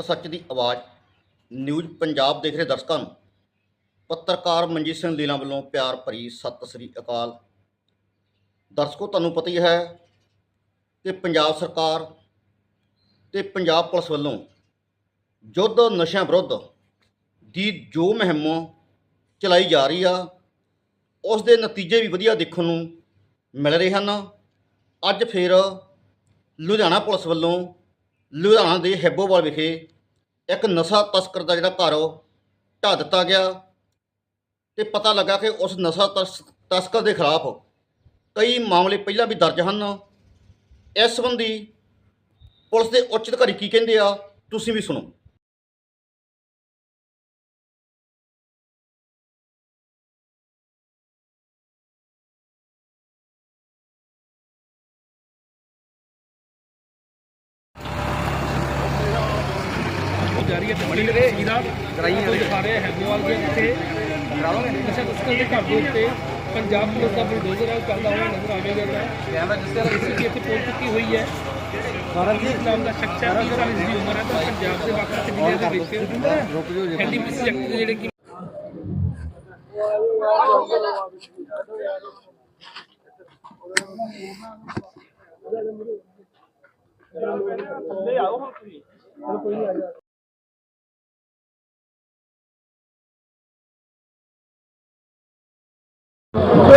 ਹੱਕ ਸੱਚ ਦੀ ਆਵਾਜ਼ ਨਿਊਜ਼ ਪੰਜਾਬ ਦੇਖ ਰਹੇ ਦਰਸ਼ਕਾਂ ਨੂੰ। ਪੱਤਰਕਾਰ ਮਨਜੀਤ ਸਿੰਘ ਲੀਲਾ ਵੱਲੋਂ ਪਿਆਰ ਭਰੀ ਸਤਿ ਸ੍ਰੀ ਅਕਾਲ। ਦਰਸ਼ਕੋ, ਤੁਹਾਨੂੰ ਪਤਾ ਹੀ ਹੈ ਕਿ ਪੰਜਾਬ ਸਰਕਾਰ ਤੇ ਪੰਜਾਬ ਪੁਲਿਸ ਵੱਲੋਂ ਯੁੱਧ ਨਸ਼ਿਆਂ ਵਿਰੁੱਧ ਦੀ ਜੋ ਮੁਹਿੰਮ ਚਲਾਈ ਜਾ ਰਹੀ ਆ, ਉਸ ਦੇ ਨਤੀਜੇ ਵੀ ਵਧੀਆ ਦੇਖਣ ਨੂੰ ਮਿਲ ਰਹੇ ਹਨ। ਅੱਜ ਫਿਰ ਲੁਧਿਆਣਾ ਪੁਲਿਸ ਵੱਲੋਂ ਲੁਧਿਆਣਾ ਦੇ ਹੈਬੋਵਾਲ ਵਿਖੇ ਇੱਕ ਨਸ਼ਾ ਤਸਕਰ ਦਾ ਜਿਹੜਾ ਘਰ ਉਹ ਢਾਹ ਦਿੱਤਾ ਗਿਆ ਤੇ ਪਤਾ ਲੱਗਾ ਕਿ ਉਸ ਨਸ਼ਾ ਤਸ- ਤਸਕਰ ਦੇ ਖਿਲਾਫ ਕਈ ਮਾਮਲੇ ਪਹਿਲਾਂ ਵੀ ਦਰਜ ਹਨ। ਇਸ ਸੰਬੰਧੀ ਪੁਲਿਸ ਦੇ ਉੱਚ ਅਧਿਕਾਰੀ ਕੀ ਕਹਿੰਦੇ ਆ, ਤੁਸੀਂ ਵੀ ਸੁਣੋ। ਜਾਰੀ ਹੈ ਤੇ ਬੜੀ ਤਸਵੀਰਾਂ ਕਰਾਈਆਂ ਨੇ। ਦਿਖਾ ਰਹੇ ਹੈਦਰਾਬਾਦ ਦੇ ਉੱਤੇ ਨਸ਼ਾ ਤਸਕਰ ਦੇ ਘਰ ਦੇ ਉੱਤੇ ਪੰਜਾਬ ਪੁਲਿਸ ਦਾ ਬੁਲਡੋਜ਼ਰ ਹੈ ਚੱਲਦਾ ਹੋਇਆ ਨਜ਼ਰ ਆਵੇਗਾ ਕੈਮਰਾ ਜਿਸ ਤਰ੍ਹਾਂ ਇਸ ਦੀ ਇੱਥੇ ਪਹੁੰਚ ਚੁੱਕੀ ਹੋਈ ਹੈ। ਸਰਨਜੀਤ ਨਾਮ ਦਾ ਸ਼ਖਸ ਹੈ 30 ਸਾਲ ਇਸ ਦੀ ਉਮਰ ਹੈ ਤਾਂ ਪੰਜਾਬ ਦੇ ਵੱਖ-ਵੱਖ ਜ਼ਿਲ੍ਹਿਆਂ ਦੇ ਵਿੱਚ ਐਨਡੀਪੀਸੀ ਐਕਟ ਦੇ ਜਿਹੜੇ ਕਿ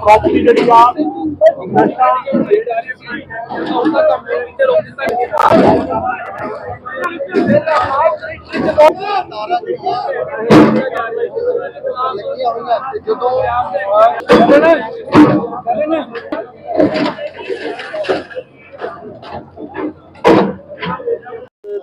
ਪ੍ਰਾਪਰਟੀ ਜਿਹੜੀ ਆ ਨਸ਼ਾ ਉਹਦਾ ਕੰਮ ਦੇ ਵਿੱਚ ਰੋਕ ਦਿੱਤਾ ਗਿਆ ਤੇ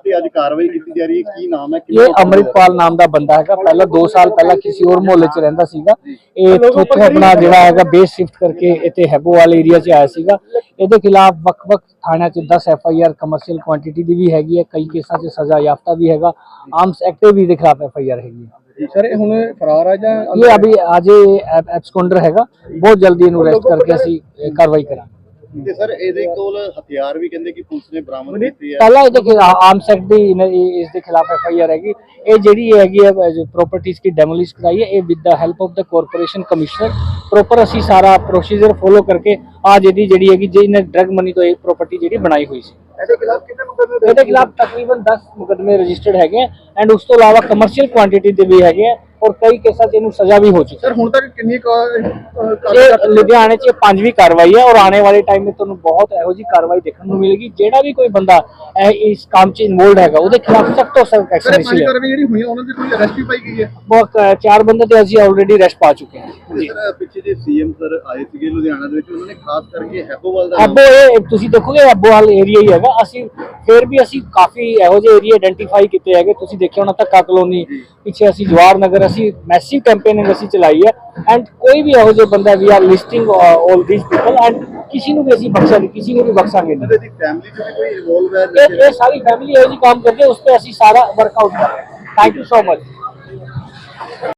ਤੇ ਅੱਜ ਕਾਰਵਾਈ ਕੀ ਨਾਮ ਹੈ ਇਹ ਅੰਮ੍ਰਿਤਪਾਲ ਨਾਮ ਦਾ ਬੰਦਾ ਹੈਗਾ। ਪਹਿਲਾਂ 2 ਸਾਲ ਪਹਿਲਾਂ ਕਿਸੇ ਹੋਰ ਮੁਹੱਲੇ 'ਚ ਰਹਿੰਦਾ ਸੀਗਾ। ਇਹ ਇੱਥੋਂ ਆਪਣਾ ਜਿਹੜਾ ਹੈਗਾ ਬੇਸ ਸ਼ਿਫਟ ਕਰਕੇ ਇੱਥੇ ਹੈਬੋਵਾਲ ਏਰੀਆ 'ਚ ਆਇਆ ਸੀਗਾ। ਇਹਦੇ ਖਿਲਾਫ ਵੱਖ-ਵੱਖ ਥਾਣਿਆਂ 'ਚ 10 F I R commercial quantity ਦੀ ਵੀ ਹੈਗੀ ਹੈ। ਕਈ ਕੇਸਾਂ 'ਚ ਸਜ਼ਾ ਯਾਫਤਾ ਵੀ ਹੈਗਾ। ਆਰਮਸ ਐਕਟ ਵੀ ਦੇ ਖਿਲਾਫ ਐਫ ਆਈ ਆਰ ਹੈਗੀ ਹੈ। ਸਰ ਇਹ ਹੁਣ ਫਰਾਰ ਆ ਜਾਂ ਇਹ ਅਭੀ ਅਜੇ ਐਬਸਕੌਂਡਰ ਹੈਗਾ। ਬਹੁਤ ਜਲਦੀ ਇਹਨੂੰ ਅਰੈਸਟ ਕਰਕੇ ਅਸੀਂ ਕਾਰਵਾਈ ਕਰਾਂਗੇ। ਤੇ ਸਰ ਇਹਦੇ ਕੋਲ ਹਥਿਆਰ ਵੀ ਕਹਿੰਦੇ ਕਿ ਪੁਲਿਸ ਨੇ ਬਰਾਮਦ ਕੀਤੇ ਆ ਪਹਿਲਾਂ ਇਹਦੇ ਖਿਲਾਫ ਆਰਮਸ ਐਕਟ ਦੀ ਇਨ- ਇਸ ਦੇ ਖਿਲਾਫ ਐਫ ਆਈ ਆਰ ਹੈਗੀ। ਇਹ ਜਿਹੜੀ ਹੈਗੀ ਹੈ ਜੋ ਪ੍ਰਾਪਰਟੀਆਂ ਕੀ ਡੈਮੋਲਿਸ਼ ਕਰਾਈ ਹੈ ਇਹ with the help of the corporation commissioner proper ਅਸੀਂ ਸਾਰਾ ਪ੍ਰੋਸੀਜਰ ਫੋਲੋ ਕਰਕੇ ਆ ਜਿਹੜੀ ਜਿਹੜੀ ਹੈਗੀ ਜਿਹਨੇ ਡਰਗ ਮਨੀ ਤੋਂ ਇਹ ਪ੍ਰਾਪਰਟੀ ਜਿਹੜੀ ਬਣਾਈ ਹੋਈ ਸੀ। ਇਹਦੇ ਖਿਲਾਫ ਕਿੰਨੇ ਮੁਕਦਮੇ ਇਹਦੇ ਖਿਲਾਫ ਤਕਰੀਬਨ 10 ਮੁਕਦਮੇ ਰਜਿਸਟਰਡ ਹੈਗੇ ਐਂਡ ਉਸ ਤੋਂ ਇਲਾਵਾ ਕਮਰਸ਼ੀਅਲ ਕੁਆਂਟੀਟੀ ਦੇ ਵੀ ਹੈਗੇ ਹੈ ਔਰ ਕਈ ਕੇਸਾਂ 'ਚ ਇਹਨੂੰ ਸਜ਼ਾ ਵੀ ਹੋ ਚੁੱਕੀ ਸਰ ਹੁਣ ਤੱਕ ਕਿੰਨੀ ਇਹ ਲੁਧਿਆਣੇ 'ਚ ਇਹ ਪੰਜਵੀਂ ਕਾਰਵਾਈ ਹੈ ਔਰ ਆਉਣੇ ਵਾਲੇ ਟਾਈਮ ਵਿੱਚ ਤੁਹਾਨੂੰ ਬਹੁਤ ਇਹੋ ਜਿਹੀ ਕਾਰਵਾਈ ਦੇਖਣ ਨੂੰ ਮਿਲੇਗੀ। ਜਿਹੜਾ ਵੀ ਕੋਈ ਬੰਦਾ ਇਹ ਇਸ ਕੰਮ 'ਚ ਇਨਵੋਲਡ ਹੈਗਾ ਉਹਦੇ ਖਿਲਾਫ ਸਖਤ ਤੋਂ ਸਖਤ ਐਕਸ਼ਨ ਸਰ ਪੰਜ ਕਾਰਵਾਈ ਜਿਹੜੀ ਹੋਈ ਉਹਨਾਂ ਦੀ ਕੋਈ ਅਰੈਸਟ ਵੀ ਪਾਈ ਗਈ ਹੈ? ਬਹੁਤ ਅ, ਚਾਰ ਬੰਦੇ ਤੇ ਅਸੀਂ ਆਲਰੇਡੀ ਅਰੈਸਟ ਪਾ ਚੁੱਕੇ ਹਾਂ। ਜੀ। ਸਰ ਪਿੱਛੇ ਜੇ ਸੀਐਮ ਸਰ ਆਏ ਸੀਗੇ ਲੁਧਿਆਣਾ ਦੇ ਵਿੱਚ ਉਹਨਾਂ ਨੇ ਖਾਸ ਕਰਕੇ ਹੈਪੋਵਾਲ ਦਾ ਅੱਬੋ ਇਹ ਤੁਸੀਂ ਦੇਖੋਗੇ ਅੱਬੋਵਾਲ ਏਰੀਆ ਹੀ ਹੈਗਾ। ਅਸੀਂ ਫਿਰ ਵੀ ਅਸੀਂ ਕਾਫੀ ਇਹੋ ਜਿਹੇ ਏਰੀਆ ਆਇਡੈਂਟੀਫਾਈ ਕੀਤੇ ਹੈਗੇ। ਤੁਸੀਂ ਦੇਖਿਆ ਹੋਣਾ ਧੱਕਾ ਕਲੋਨੀ ਪਿੱਛੇ ਅਸੀਂ ਜਵਾਰ ਨਗਰ ਅਸੀਂ ਮੈਸਿਵ ਕੈਂਪੇਨਿੰਗ ਅਸੀਂ ਚਲਾਈ ਹੈ ਐਂਡ ਕੋਈ ਵੀ ਇਹੋ ਜਿਹੇ ਬੰਦਾ we are listing all these people and ਕਿਸੇ ਨੂੰ ਵੀ ਅਸੀਂ ਬਖਸ਼ਾਂਗੇ ਕਿਸੇ ਨੂੰ ਵੀ ਬਖਸ਼ਾਂਗੇ ਨਹੀਂ। ਇਹਦੀ ਫੈਮਿਲੀ ਚ ਵੀ ਕੋਈ ਇਨਵੋਲਵ ਹੈ ਇਹ ਸਾਰੀ ਫੈਮਿਲੀ ਇਹੋ ਜਿਹੀ ਕੰਮ ਕਰਦੀ ਉਸ ਤੇ ਅਸੀਂ ਸਾਰਾ ਵਰਕਆਊਟ ਕਰ ਰਹੇ ਹਾਂ। Thank you so much